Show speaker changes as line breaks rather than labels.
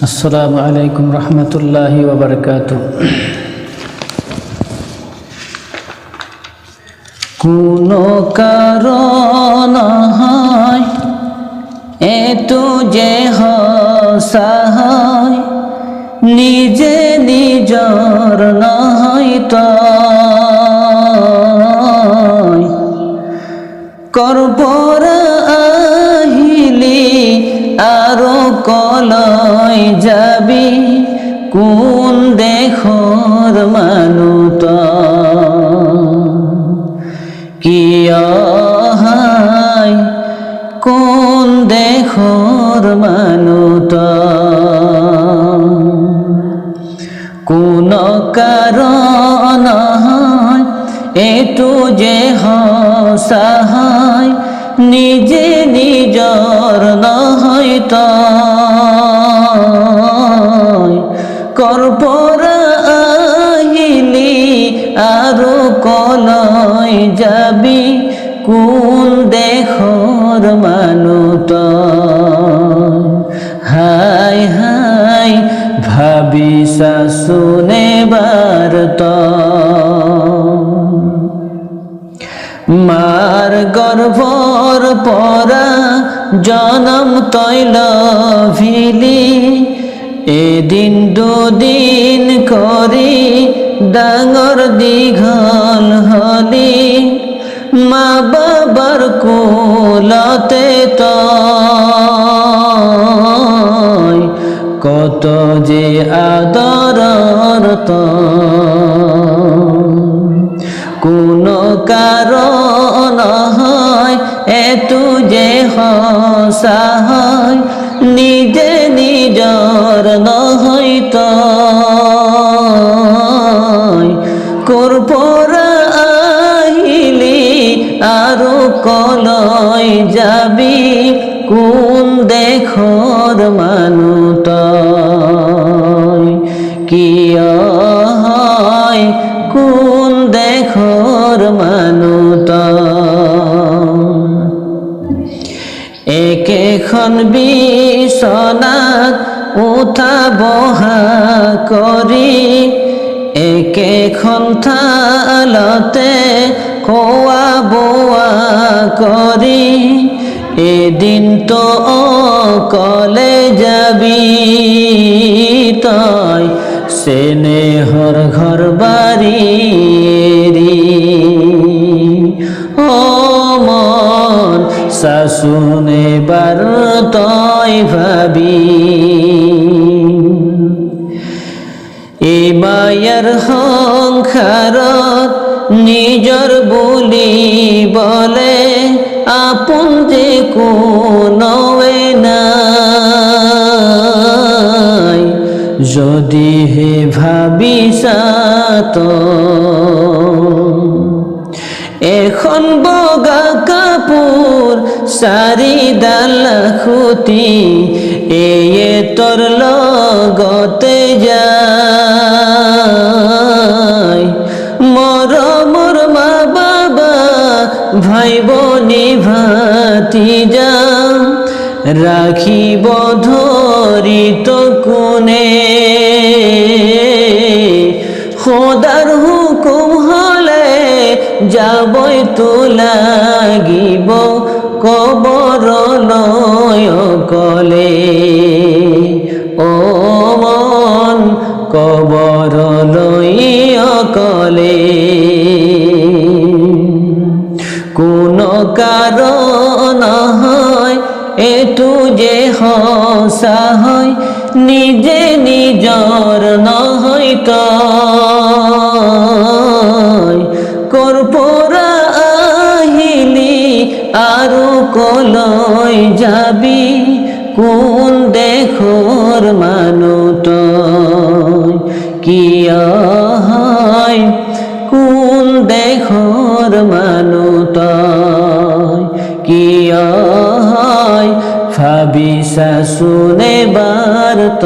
আসসালামু আলাইকুম রহমতুল্লাহ ওবরকাত কোন কারণ হয় এতো যে হসায় নিজে নিজর নয় কোন দেখর মানুত? কি অহায়? কোন দেখর মানুত? কোন কারণ এটু যে হসাহায় নিজে নিজর নহয় তো করপর আহিলি, আরও কলয় যাবি। কোন দেখর মানুত? হাই হাই, ভাবি শুনে বারত। মার গর্ভর পরা জনম তৈল ভিলি। এদিন দুদিন করি ডাঙর দীঘল হলি। মা বাবার কুলতে কত যে আদরর তো কোন কারণ হয় এতু যে হসায় নিজে নিজর নহয় হইত কর্পর আহিলি আরও কলয় যাবি কোন দেখর মানুত কি একেখন বিছনাত উঠা বহা কৰি একেখন থালতে খোৱা বোৱা কৰি এদিন তো অকলে যাবি তই। স্নেহর ঘর বাড়ি শাশুনে বার তয় ভাবি। এই মায়ার সংসারত নিজর বুলি বলে, আপন যে কোনৱে নাই। যদি হে ভাবিসাত এখন বগা কাপোৰ চাৰি ডাল খুটি এয়ে তোর লগতে যায় মৰমৰ মা বাবা ভাই বনি ভাতি যাম রাখিব ধরি তো কোনে তো লাগিব কবর নয় কলে ও মন, কবর লই কলে কোন কারণ হয়, এটু যে হসা হয়, নিজে নিজর নহয় করপরা আরও কলয় যাবি? কোন দেখর মানুত কি হয় কোন দেখর মানুত কি হয় ভাবিসা শুনে বারত